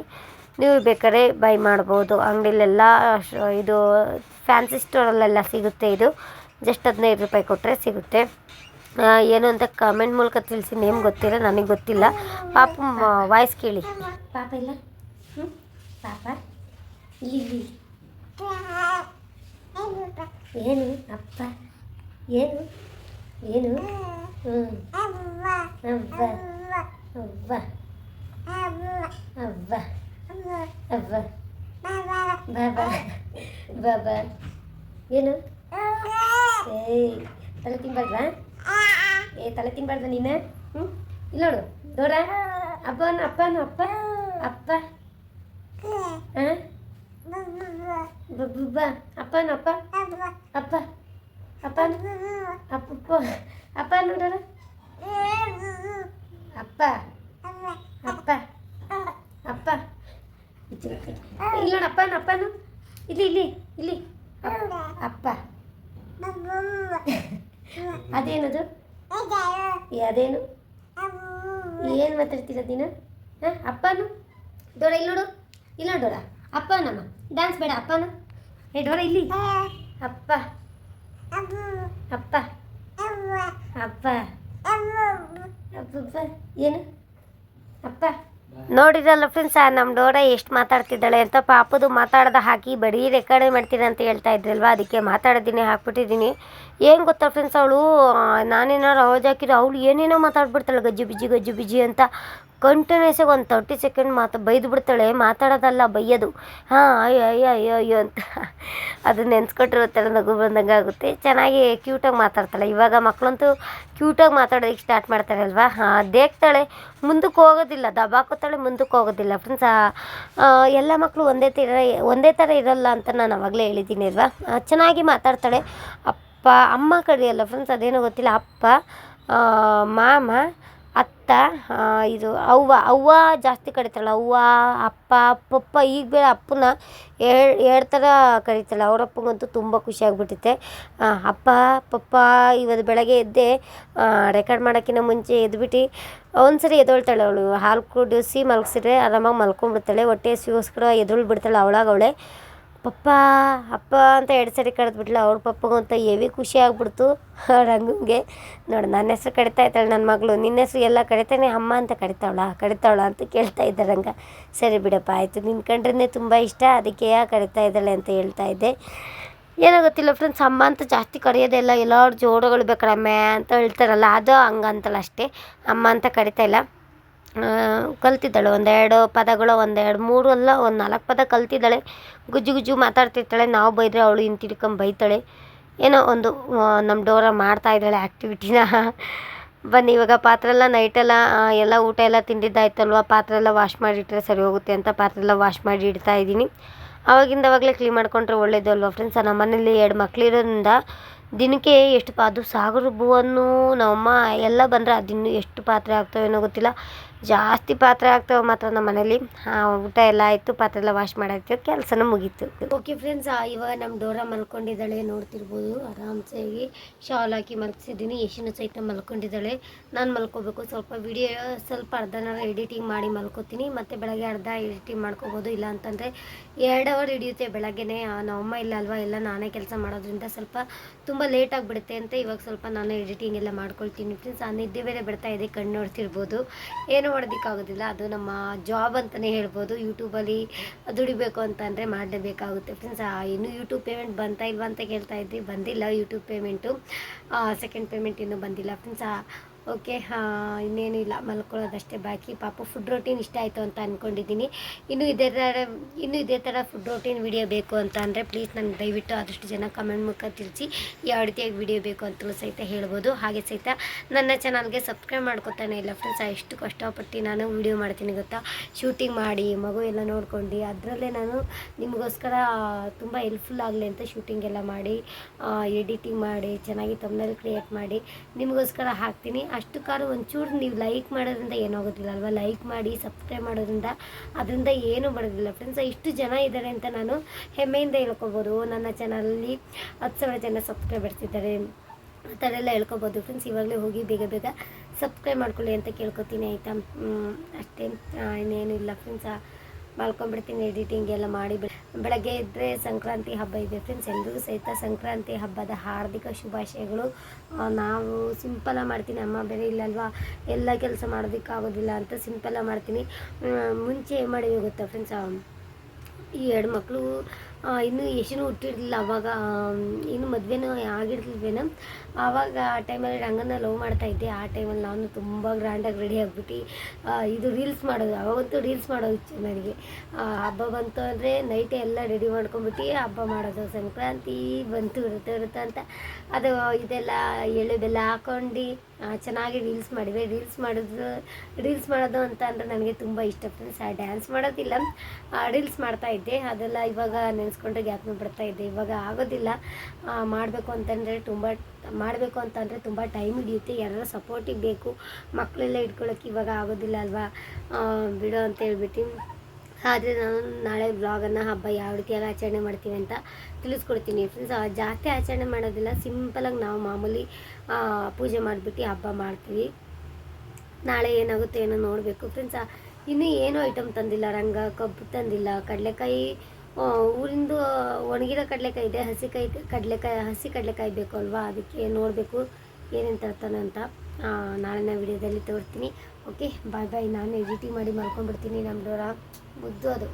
ನೀವು ಬೇಕಾದ್ರೆ ಬೈ ಮಾಡ್ಬೋದು. ಅಂಗಡಿಲೆಲ್ಲ ಇದು ಫ್ಯಾನ್ಸಿ ಸ್ಟೋರಲ್ಲೆಲ್ಲ ಸಿಗುತ್ತೆ ಇದು. ಜಸ್ಟ್ ಹದಿನೈದು ರೂಪಾಯಿ ಕೊಟ್ಟರೆ ಸಿಗುತ್ತೆ. ಏನು ಅಂತ ಕಾಮೆಂಟ್ ಮೂಲಕ ತಿಳಿಸಿ ನೇಮ್ ಗೊತ್ತಿಲ್ಲ, ನನಗೆ ಗೊತ್ತಿಲ್ಲ. ಪಾಪ ವಾಯ್ಸ್ ಕೇಳಿ. ಪಾಪ ಇಲ್ಲ? ಪಾಪ? ಇಲ್ಲಿ ಏನು? ಅಪ್ಪ? ಏನು? ಏನು? ಹ್ಞೂ ಅವ್ವ. ಅವ್ವ. ಅವ್ವ. ಅವ್ವ. ಬಾಬಾ. ಬಾಬಾ. ಏನು? ಏಯ್, ತಲೆ ತಿನ್ಬಾರ್ದಾ ಏ, ತಲೆ ತಿನ್ಬಾರ್ದ ನೀನು. ಹ್ಞೂ ಇಲ್ಲ ನೋಡು. ನೋಡ ಅಪ್ಪನ ಅಪ್ಪನ ಅಪ್ಪ. ಅಪ್ಪ. ಬಬ್ಬ ಅಪ್ಪನ ಅಪ್ಪ ಅಪ್ಪ. ಅಪ್ಪನ ಅಪ್ಪಪ್ಪ ಅಪ್ಪ ನೋಡೋಣ ಅಪ್ಪ ಅಪ್ಪ. ಅಪ್ಪ. ಇಲ್ಲಿ ನೋಡು, ಅಪ್ಪನ, ಅಪ್ಪನು. ಇಲ್ಲಿ ಇಲ್ಲಿ ಇಲ್ಲಿ. ಅಪ್ಪ. ಅದೇನದು? ಅದೇನು? ಏನು ಮಾತಾಡ್ತೀರ ದಿನ? ಹಾಂ ಅಪ್ಪನು? ಡೋರ ಇಲ್ಲಿ ನೋಡು. ಇಲ್ಲ ಡೋರ. ಅಪ್ಪನಮ್ಮ. ಡ್ಯಾನ್ಸ್ ಬೇಡ ಅಪ್ಪನು. ಏ ಡೋರ ಇಲ್ಲಿ. ಅಪ್ಪ. ಅಪ್ಪ. ಅಪ್ಪ ಅಪ್ಪ. ಏನು? ಅಪ್ಪ. ನೋಡಿರಲ್ಲ ಫ್ರೆಂಡ್ಸ್ ನಮ್ಮ ಡೋರ ಎಷ್ಟು ಮಾತಾಡ್ತಿದ್ದಾಳೆ ಅಂತ ಪಾಪದು ಮಾತಾಡ್ದ ಹಾಕಿ ಬರೀ ರೆಕಾರ್ಡ್ ಮಾಡ್ತೀನಿ ಅಂತ ಹೇಳ್ತಾ ಇದ್ರಲ್ವ? ಅದಕ್ಕೆ ಮಾತಾಡೋದಿನಿ ಹಾಕ್ಬಿಟ್ಟಿದ್ದೀನಿ. ಏನು ಗೊತ್ತಾ ಫ್ರೆಂಡ್ಸ್ ಅವಳು ನಾನೇನಾರು ಅವಾಜ್ ಹಾಕಿದ್ರೆ ಅವಳು ಏನೇನೋ ಮಾತಾಡ್ಬಿಡ್ತಾಳೆ, ಗಜ್ಜು ಬಿಜ್ಜಿ ಗಜ್ಜು ಬಿಜ್ಜಿ ಅಂತ. ಕಂಟಿನ್ಯೂಸ್ ಆಗಿ ಒಂದು ತರ್ಟಿ ಸೆಕೆಂಡ್ ಮಾತು ಬೈದು ಬಿಡ್ತಾಳೆ, ಮಾತಾಡೋದಲ್ಲ, ಬೈಯೋದು. ಹಾಂ, ಅಯ್ಯೋ ಅಯ್ಯೋ ಅಯ್ಯೋ ಅಯ್ಯೋ ಅಂತ. ಅದು ನೆನೆಸ್ಕೊಟ್ಟಿರುತ್ತಲ್ಲ, ನಗು ಬಂದಂಗೆ ಆಗುತ್ತೆ. ಚೆನ್ನಾಗಿ ಕ್ಯೂಟಾಗಿ ಮಾತಾಡ್ತಾಳೆ. ಇವಾಗ ಮಕ್ಕಳಂತೂ ಕ್ಯೂಟಾಗಿ ಮಾತಾಡೋದಕ್ಕೆ ಸ್ಟಾರ್ಟ್ ಮಾಡ್ತಾರೆ ಅಲ್ವಾ? ಹಾಂ ದೇಗ್ತಾಳೆ ಮುಂದಕ್ಕೆ ಹೋಗೋದಿಲ್ಲ, ದಬಾಕೋತಾಳೆ, ಮುಂದಕ್ಕೆ ಹೋಗೋದಿಲ್ಲ. ಫ್ರೆಂಡ್ಸ್ ಎಲ್ಲ ಮಕ್ಕಳು ಒಂದೇ ಥರ ಒಂದೇ ಥರ ಇರಲ್ಲ ಅಂತ ನಾನು ಅವಾಗಲೇ ಹೇಳಿದ್ದೀನಿ ಅಲ್ವಾ? ಚೆನ್ನಾಗಿ ಮಾತಾಡ್ತಾಳೆ. ಅಪ್ಪ, ಅಮ್ಮ ಕಡೆಯಲ್ಲ ಫ್ರೆಂಡ್ಸ್ ಅದೇನೋ ಗೊತ್ತಿಲ್ಲ. ಅಪ್ಪ ಮಾಮ ಅತ್ತ ಇದು ಅವ್ವ ಅವ್ವ ಜಾಸ್ತಿ ಕರಿತಾಳೆ ಅವ್ವ, ಅಪ್ಪ ಪಪ್ಪ ಈಗ ಬೇರೆ ಅಪ್ಪನ ಎರಡು ಥರ ಕರಿತಾಳೆ. ಅವ್ರ ತುಂಬ ಖುಷಿ ಅಪ್ಪ, ಪಪ್ಪ ಇವತ್ತು ಬೆಳಗ್ಗೆ ಎದ್ದೆ ರೆಕಾರ್ಡ್ ಮಾಡೋಕ್ಕಿಂತ ಮುಂಚೆ ಎದ್ಬಿಟ್ಟು ಒಂದು ಸರಿ ಎದ್ದೊಳ್ತಾಳೆ ಅವಳು. ಹಾಲು ಕುಡಿಸಿ ಮಲಗಿಸಿದ್ರೆ ಆರಾಮಾಗಿ ಮಲ್ಕೊಂಡ್ಬಿಡ್ತಾಳೆ. ಹೊಟ್ಟೆ ಹಸಿಗೋಸ್ಕರ ಎದುರುಳ್ಬಿಡ್ತಾಳೆ ಅವಳಾಗ ಅವಳೆ ಪಪ್ಪ ಅಪ್ಪ ಅಂತ ಎರಡು ಸರಿ ಕರೆದ್ಬಿಟ್ಲು ಅವ್ರ ಪಪ್ಪಗಂತ ಎವಿ ಖುಷಿ ಆಗ್ಬಿಡ್ತು. ರಂಗಂಗೆ ನೋಡಿ, ನನ್ನ ಹೆಸ್ರು ಕರಿತಾ ಇದ್ದಾಳೆ ನನ್ನ ಮಗಳು. ನಿನ್ನ ಹೆಸ್ರು ಎಲ್ಲ ಕರಿತಾನೆ ಅಮ್ಮ ಅಂತ ಕರಿತಾವಳ ಕರಿತಾವಳ ಅಂತ ಕೇಳ್ತಾ ಇದ್ದ ರಂಗ ಸರಿ ಬಿಡಪ್ಪ, ಆಯಿತು. ನಿನ್ನ ಕಂಡ್ರೇ ತುಂಬ ಇಷ್ಟ. ಅದಕ್ಕೆ ಯಾ ಕರಿತಾ ಇದ್ದಾಳೆ ಅಂತ ಹೇಳ್ತಾ ಇದ್ದೆ. ಏನೋ ಗೊತ್ತಿಲ್ಲ ಫ್ರೆಂಡ್ಸ್ ಅಮ್ಮ ಅಂತ ಜಾಸ್ತಿ ಕರೆಯೋದಿಲ್ಲ ಎಲ್ಲರೂ ಜೋಡಗಳು ಬೇಕಾರೆ ಮ್ಯಾ ಅಂತ ಹೇಳ್ತಾರಲ್ಲ, ಅದು ಹಂಗಂತಲ್ಲ ಅಷ್ಟೇ. ಅಮ್ಮ ಅಂತ ಕರಿತಾ ಇಲ್ಲ. ಕಲ್ತಿದ್ದಾಳೆ. ಒಂದೆರಡು ಪದಗಳು, ಒಂದೆರಡು ಮೂರು ಅಲ್ಲ, ಒಂದು ನಾಲ್ಕು ಪದ ಕಲ್ತಿದ್ದಾಳೆ. ಗುಜ್ಜು ಗುಜ್ಜು ಮಾತಾಡ್ತಿರ್ತಾಳೆ. ನಾವು ಬೈದರೆ ಅವಳು ಹಿಂತಿರ್ಕೊಂಡು ಬೈತಾಳೆ. ಏನೋ ಒಂದು ನಮ್ಮ ಡೋರ ಮಾಡ್ತಾ ಇದ್ದಾಳೆ ಆ್ಯಕ್ಟಿವಿಟಿನ ಬನ್ನಿ, ಇವಾಗ ಪಾತ್ರೆ ಎಲ್ಲ ನೈಟೆಲ್ಲ ಎಲ್ಲ ಊಟ ಎಲ್ಲ ತಿಂದಿದ್ದಾಯ್ತಲ್ವ? ಪಾತ್ರೆ ಎಲ್ಲ ವಾಶ್ ಮಾಡಿಟ್ರೆ ಸರಿ ಹೋಗುತ್ತೆ ಅಂತ ಪಾತ್ರೆ ಎಲ್ಲ ವಾಶ್ ಮಾಡಿ ಇಡ್ತಾ ಇದ್ದೀನಿ. ಅವಾಗಿಂದ ಅವಾಗಲೇ ಕ್ಲೀನ್ ಮಾಡ್ಕೊಂಡ್ರೆ ಒಳ್ಳೇದು ಅಲ್ವಾ ಫ್ರೆಂಡ್ಸ್ ನಮ್ಮ ಮನೇಲಿ ಎರಡು ಮಕ್ಳಿರೋದ್ರಿಂದ ದಿನಕ್ಕೆ ಎಷ್ಟು ಪಾ ಅದು ಸಾಗರ ಭೂವನ್ನು ನಮ್ಮಮ್ಮ ಎಲ್ಲ ಬಂದರೆ ಅದಿನ್ನೂ ಎಷ್ಟು ಪಾತ್ರೆ ಆಗ್ತವೇನೋ ಗೊತ್ತಿಲ್ಲ. ಜಾಸ್ತಿ ಪಾತ್ರೆ ಆಗ್ತವೆ ಮಾತ್ರ ನಮ್ಮ ಮನೇಲಿ. ಊಟ ಎಲ್ಲ ಆಯಿತು, ಪಾತ್ರೆ ಎಲ್ಲ ವಾಶ್ ಮಾಡಾಯ್ತು, ಕೆಲಸನೂ ಮುಗೀತು. ಓಕೆ ಫ್ರೆಂಡ್ಸ್ ಇವಾಗ ನಮ್ಮ ಡೋರ ಮಲ್ಕೊಂಡಿದ್ದಾಳೆ, ನೋಡ್ತಿರ್ಬೋದು. ಆರಾಮ್ಸಾಗಿ ಶಾಲ್ ಹಾಕಿ ಮಲಗಿಸಿದ್ದೀನಿ. ಯಶಿನ ಸಹಿತ ಮಲ್ಕೊಂಡಿದ್ದಾಳೆ. ನಾನು ಮಲ್ಕೋಬೇಕು. ಸ್ವಲ್ಪ ವಿಡಿಯೋ ಸ್ವಲ್ಪ ಅರ್ಧನಾರ ಎಡಿಟಿಂಗ್ ಮಾಡಿ ಮಲ್ಕೋತೀನಿ. ಮತ್ತು ಬೆಳಗ್ಗೆ ಅರ್ಧ ಎಡಿಟಿಂಗ್ ಮಾಡ್ಕೋಬೋದು. ಇಲ್ಲ ಅಂತಂದರೆ ಎರಡು ಅವರ್ ಹಿಡಿಯುತ್ತೆ. ಬೆಳಗ್ಗೆನೇ ನಮ್ಮಮ್ಮ ಇಲ್ಲ ಅಲ್ವಾ? ಎಲ್ಲ ನಾನೇ ಕೆಲಸ ಮಾಡೋದ್ರಿಂದ ಸ್ವಲ್ಪ ತುಂಬ ಲೇಟ್ ಆಗಿಬಿಡುತ್ತೆ ಅಂತ ಇವಾಗ ಸ್ವಲ್ಪ ನಾನು ಎಡಿಟಿಂಗ್ ಎಲ್ಲ ಮಾಡ್ಕೊಳ್ತೀನಿ. ಫ್ರೆಂಡ್ಸ್ ಆ ನಿದ್ದೆ ಬೇರೆ ಬರ್ತಾ ಇದೆ, ಕಣ್ಣು ನೋಡ್ತಿರ್ಬೋದು. ಏನು ಮಾಡೋದಕ್ಕಾಗೋದಿಲ್ಲ. ಅದು ನಮ್ಮ ಜಾಬ್ ಅಂತಲೇ ಹೇಳ್ಬೋದು. ಯೂಟ್ಯೂಬಲ್ಲಿ ದುಡಿಬೇಕು ಅಂತಂದರೆ ಮಾಡಲೇಬೇಕಾಗುತ್ತೆ. ಫ್ರೆಂಡ್ಸ್ ಇನ್ನೂ ಯೂಟ್ಯೂಬ್ ಪೇಮೆಂಟ್ ಬಂತಾ ಇಲ್ವಾ ಅಂತ ಕೇಳ್ತಾ ಇದ್ವಿ. ಬಂದಿಲ್ಲ ಯೂಟ್ಯೂಬ್ ಪೇಮೆಂಟು ಸೆಕೆಂಡ್ ಪೇಮೆಂಟ್ ಇನ್ನೂ ಬಂದಿಲ್ಲ. ಫ್ರೆಂಡ್ಸ್ ಓಕೆ ಇನ್ನೇನು ಇಲ್ಲ ಮಲ್ಕೊಳ್ಳೋದಷ್ಟೇ ಬಾಕಿ. ಪಾಪ ಫುಡ್ ರೊಟೀನ್ ಇಷ್ಟ ಆಯಿತು ಅಂತ ಅಂದ್ಕೊಂಡಿದ್ದೀನಿ ಇನ್ನೂ ಇದೇ ಥರ, ಇನ್ನೂ ಇದೇ ಥರ ಫುಡ್ ರೊಟೀನ್ ವಿಡಿಯೋ ಬೇಕು ಅಂತ ಅಂದರೆ ಪ್ಲೀಸ್ ನನಗೆ ದಯವಿಟ್ಟು ಆದಷ್ಟು ಜನ ಕಮೆಂಟ್ ಮುಖ ತಿಳಿಸಿ ಯಾವ ರೀತಿಯಾಗಿ ವಿಡಿಯೋ ಬೇಕು ಅಂತಲೂ ಸಹಿತ ಹೇಳ್ಬೋದು. ಹಾಗೆ ಸಹಿತ ನನ್ನ ಚಾನಲ್ಗೆ ಸಬ್ಸ್ಕ್ರೈಬ್ ಮಾಡ್ಕೊತಾನೆ ಇಲ್ಲ ಫ್ರೆಂಡ್ಸ್ ಎಷ್ಟು ಕಷ್ಟಪಟ್ಟು ನಾನು ವಿಡಿಯೋ ಮಾಡ್ತೀನಿ ಗೊತ್ತಾ? ಶೂಟಿಂಗ್ ಮಾಡಿ, ಮಗು ಎಲ್ಲ ನೋಡ್ಕೊಂಡು, ಅದರಲ್ಲೇ ನಾನು ನಿಮಗೋಸ್ಕರ ತುಂಬ ಹೆಲ್ಪ್ಫುಲ್ ಆಗಲಿ ಅಂತ ಶೂಟಿಂಗ್ ಎಲ್ಲ ಮಾಡಿ ಎಡಿಟಿಂಗ್ ಮಾಡಿ, ಚೆನ್ನಾಗಿ ತಮ್ಮನಲ್ಲಿ ಕ್ರಿಯೇಟ್ ಮಾಡಿ, ನಿಮಗೋಸ್ಕರ ಹಾಕ್ತೀನಿ. ಅಷ್ಟು ಕಾಲು ಒಂಚೂರು ನೀವು ಲೈಕ್ ಮಾಡೋದ್ರಿಂದ ಏನಾಗೋದಿಲ್ಲ ಅಲ್ವಾ? ಲೈಕ್ ಮಾಡಿ ಸಬ್ಸ್ಕ್ರೈಬ್ ಮಾಡೋದ್ರಿಂದ ಅದರಿಂದ ಏನೂ ಬರೋದಿಲ್ಲ. ಫ್ರೆಂಡ್ಸ್ ಇಷ್ಟು ಜನ ಇದ್ದಾರೆ ಅಂತ ನಾನು ಹೆಮ್ಮೆಯಿಂದ ಹೇಳ್ಕೊಬೋದು. ನನ್ನ ಚಾನಲಲ್ಲಿ ಹತ್ತು ಸಾವಿರ ಜನ ಸಬ್ಸ್ಕ್ರೈಬರ್ಸ್ ಇದ್ದಾರೆ ಆ ಥರ ಎಲ್ಲ ಹೇಳ್ಕೊಬೋದು. ಫ್ರೆಂಡ್ಸ್ ಇವಾಗಲೇ ಹೋಗಿ ಬೇಗ ಬೇಗ ಸಬ್ಸ್ಕ್ರೈಬ್ ಮಾಡ್ಕೊಳ್ಳಿ ಅಂತ ಕೇಳ್ಕೊತೀನಿ, ಆಯಿತಾ? ಅಷ್ಟೇ. ಇನ್ನೇನು ಇಲ್ಲ ಫ್ರೆಂಡ್ಸ್ ಮಾಡ್ಕೊಂಡ್ಬಿಡ್ತೀನಿ ಎಡಿಟಿಂಗ್ ಎಲ್ಲ ಮಾಡಿ ಬೆಳಗ್ಗೆ ಇದ್ದರೆ ಸಂಕ್ರಾಂತಿ ಹಬ್ಬ ಇದೆ ಫ್ರೆಂಡ್ಸ್ ಎಲ್ಲರಿಗೂ ಸಹಿತ ಸಂಕ್ರಾಂತಿ ಹಬ್ಬದ ಹಾರ್ದಿಕ ಶುಭಾಶಯಗಳು. ನಾವು ಸಿಂಪಲಾಗಿ ಮಾಡ್ತೀನಿ, ಅಮ್ಮ ಬೇರೆ ಇಲ್ಲಲ್ವಾ ಎಲ್ಲ ಕೆಲಸ ಮಾಡೋದಕ್ಕಾಗೋದಿಲ್ಲ ಅಂತ ಸಿಂಪಲಾಗಿ ಮಾಡ್ತೀನಿ. ಮುಂಚೆ ಏನು ಮಾಡಿದ್ವಿ ಗೊತ್ತಾ ಫ್ರೆಂಡ್ಸ್ ಈ ಎರಡು ಮಕ್ಕಳು ಇನ್ನೂ ಯಶನು ಹುಟ್ಟಿರಲಿಲ್ಲ, ಅವಾಗ ಇನ್ನು ಮದುವೆನೂ ಆಗಿರ್ಲಿಲ್ವೇನೋ? ಆವಾಗ ಆ ಟೈಮಲ್ಲಿ ರಂಗನ ಲವ್ ಮಾಡ್ತಾ ಇದ್ದೆ. ಆ ಟೈಮಲ್ಲಿ ನಾನು ತುಂಬ ಗ್ರ್ಯಾಂಡಾಗಿ ರೆಡಿ ಆಗಿಬಿಟ್ಟು ಇದು ರೀಲ್ಸ್ ಮಾಡೋದು. ಅವಾಗಂತೂ ರೀಲ್ಸ್ ಮಾಡೋದು ಇತ್ತು ನನಗೆ. ಹಬ್ಬ ಬಂತು ಅಂದರೆ ನೈಟೇ ಎಲ್ಲ ರೆಡಿ ಮಾಡ್ಕೊಂಬಿಟ್ಟು ಹಬ್ಬ ಮಾಡೋದು. ಸಂಕ್ರಾಂತಿ ಬಂತು, ಇರುತ್ತೆ ಇರುತ್ತೆ ಅಂತ. ಅದು ಇದೆಲ್ಲ ಎಳ್ಳು ಬೆಲ್ಲ ಹಾಕೊಂಡು ಚೆನ್ನಾಗಿ ರೀಲ್ಸ್ ಮಾಡಿವೆ ರೀಲ್ಸ್ ಮಾಡೋದು ರೀಲ್ಸ್ ಮಾಡೋದು ಅಂತ ಅಂದರೆ ನನಗೆ ತುಂಬ ಇಷ್ಟ. ಫ್ರೆಂಡ್ಸ್ ಆ ಡ್ಯಾನ್ಸ್ ಮಾಡೋದಿಲ್ಲ. ರೀಲ್ಸ್ ಮಾಡ್ತಾ ಇದ್ದೆ. ಅದೆಲ್ಲ ಇವಾಗ ನೆನೆಸ್ಕೊಂಡ್ರೆ ಗ್ಯಾಪ್ನ ಬರ್ತಾ ಇದ್ದೆ ಇವಾಗ ಆಗೋದಿಲ್ಲ. ಮಾಡಬೇಕು ಅಂತಂದರೆ ತುಂಬ ಮಾಡಬೇಕು ಅಂತಂದರೆ ತುಂಬ ಟೈಮ್ ಹಿಡಿಯುತ್ತೆ. ಯಾರಾದ್ರೂ ಸಪೋರ್ಟಿಗೆ ಬೇಕು ಮಕ್ಕಳೆಲ್ಲ ಇಟ್ಕೊಳ್ಳೋಕೆ ಇವಾಗ ಆಗೋದಿಲ್ಲ ಅಲ್ವಾ? ಬಿಡು ಅಂತ ಹೇಳ್ಬಿಟ್ಟು. ಆದರೆ ನಾನು ನಾಳೆ ಬ್ಲಾಗನ್ನು ಹಬ್ಬ ಯಾವ ರೀತಿಯಾಗಿ ಆಚರಣೆ ಮಾಡ್ತೀವಿ ಅಂತ ತಿಳಿಸ್ಕೊಡ್ತೀನಿ. ಫ್ರೆಂಡ್ಸ್ ಜಾಸ್ತಿ ಆಚರಣೆ ಮಾಡೋದಿಲ್ಲ. ಸಿಂಪಲಾಗಿ ನಾವು ಮಾಮೂಲಿ ಪೂಜೆ ಮಾಡಿಬಿಟ್ಟು ಹಬ್ಬ ಮಾಡ್ತೀವಿ. ನಾಳೆ ಏನಾಗುತ್ತೆ ಏನೋ ನೋಡಬೇಕು. ಫ್ರೆಂಡ್ಸ್ ಇನ್ನೂ ಏನೂ ಐಟಮ್ ತಂದಿಲ್ಲ. ರಂಗ, ಕಬ್ಬು ತಂದಿಲ್ಲ. ಕಡಲೆಕಾಯಿ ಊರಿಂದು ಒಣಗಿರೋ ಕಡಲೆಕಾಯಿ ಇದೆ ಹಸಿ ಕಾಯಿ ಕಡಲೆಕಾಯಿ, ಹಸಿ ಕಡಲೆಕಾಯಿ ಬೇಕು ಅಲ್ವಾ? ಅದಕ್ಕೆ ನೋಡಬೇಕು, ಏನೇನು ತರ್ತಾನೆ ಅಂತ ನಾಳಿನ ವಿಡಿಯೋದಲ್ಲಿ ತೋರ್ತೀನಿ. ಓಕೆ ಬಾಯ್ ಬಾಯ್ ನಾನು ಎಡಿಟಿಂಗ್ ಮಾಡಿ ಮಲ್ಕೊಂಡ್ಬಿಡ್ತೀನಿ ನಮ್ಮ ಡೋರ. ಮುದ್ದು ಅದು.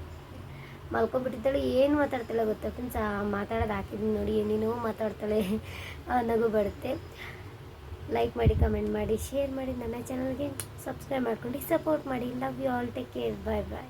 ಮಲ್ಕೊಂಡ್ಬಿಟ್ಟಿದ್ದಾಳೆ, ಏನು ಮಾತಾಡ್ತಾಳೆ ಗೊತ್ತಾ ಫ್ರೆಂಡ್ಸ್ ಮಾತಾಡೋದು ಹಾಕಿದ್ದೀನಿ ನೋಡಿ, ಏನೇನೋ ಮಾತಾಡ್ತಾಳೆ ನಗು ಬರುತ್ತೆ. ಲೈಕ್ ಮಾಡಿ ಕಮೆಂಟ್ ಮಾಡಿ ಶೇರ್ ಮಾಡಿ, ನನ್ನ ಚಾನಲ್ಗೆ ಸಬ್ಸ್ಕ್ರೈಬ್ ಮಾಡ್ಕೊಂಡು ಸಪೋರ್ಟ್ ಮಾಡಿ. Love you all take care bye bye